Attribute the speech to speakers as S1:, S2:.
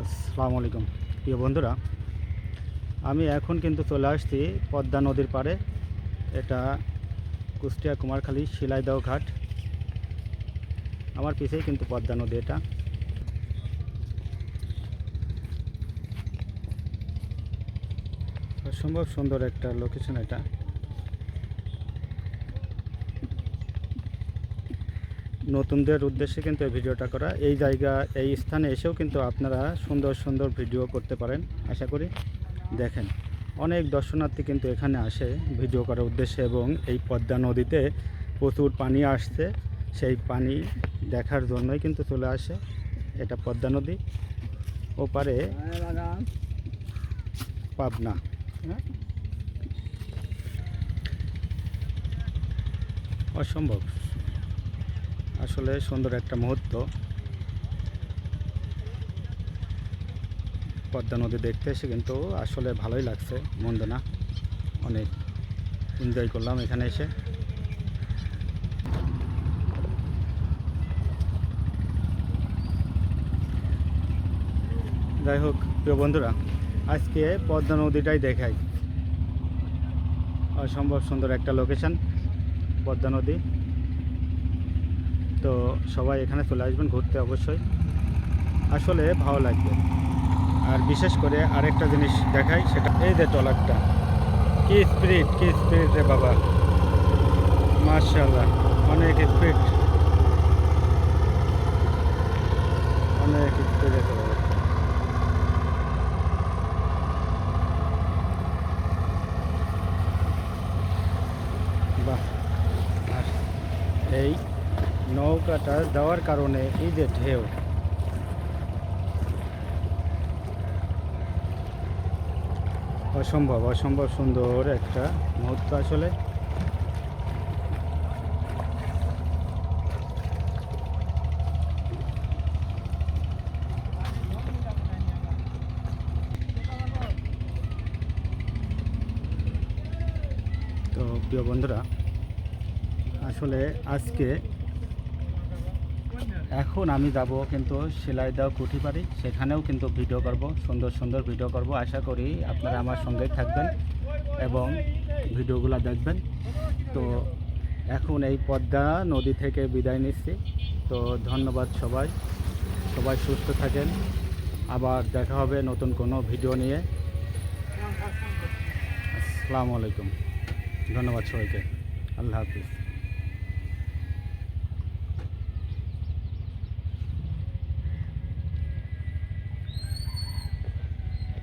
S1: আসসালামু আলাইকুম। প্রিয় বন্ধুরা, আমি এখন কিন্তু চলে আসছি পদ্মা নদীর পাড়ে। এটা কুষ্টিয়া কুমারখালী শিলাইদহ ঘাট। আমার পিছেই কিন্তু পদ্মা নদী এটা। অসম্ভব সুন্দর একটা লোকেশন এটা। নতুনদের উদ্দেশ্যে কিন্তু এই ভিডিওটা করা। এই জায়গা, এই স্থানে এসেও কিন্তু আপনারা সুন্দর সুন্দর ভিডিও করতে পারেন। আশা করি দেখেন, অনেক দর্শনার্থী কিন্তু এখানে আসে ভিডিও করার উদ্দেশ্যে এবং এই পদ্মা নদীতে প্রচুর পানি আসছে। সেই পানি দেখার জন্যই কিন্তু চলে আসে এটা পদ্মা নদী। ওপারে পাবনা। অসম্ভব। আসলে সুন্দর একটা মুহূর্ত। পদ্মা নদী দেখতে এসে কিন্তু আসলে ভালোই লাগছে, মন্দ না। অনেক এনজয় করলাম এখানে এসে। যাই হোক, প্রিয় বন্ধুরা, আজকে পদ্মা নদীটাই দেখাই। অসম্ভব সুন্দর একটা লোকেশন পদ্মা নদী। তো সবাই এখানে চলে আসবেন ঘুরতে অবশ্যই। আসলে ভালো লাগবে। আর বিশেষ করে আরেকটা জিনিস দেখাই, সেটা এই যে ট্রলারটা। কি স্পিরিট কি স্পিরিট রে বাবা। মার্শাল্লাহ অনেক স্পিড। অনেক স্পিড আছে বাহ, আর এই নৌকাটা দেওয়ার কারণে এই যে ঢেউ। অসম্ভব অসম্ভব সুন্দর একটা মুহূর্ত আসলে। তো প্রিয় বন্ধুরা, আসলে আজকে এখন আমি যাব কিন্তু সেলাইদা কুঠিবাড়ি সেখানেও কিন্তু ভিডিও করব, সুন্দর সুন্দর ভিডিও করব। আশা করি আপনারা আমার সঙ্গেই থাকবেন এবং ভিডিওগুলো দেখবেন। তো এখন এই পদ্মা নদী থেকে বিদায় নিচ্ছি। তো ধন্যবাদ সবাই। সবাই সুস্থ থাকেন। আবার দেখা হবে নতুন কোনো ভিডিও নিয়ে। আসসালামু আলাইকুম। ধন্যবাদ সবাইকে। আল্লাহ হাফিজ।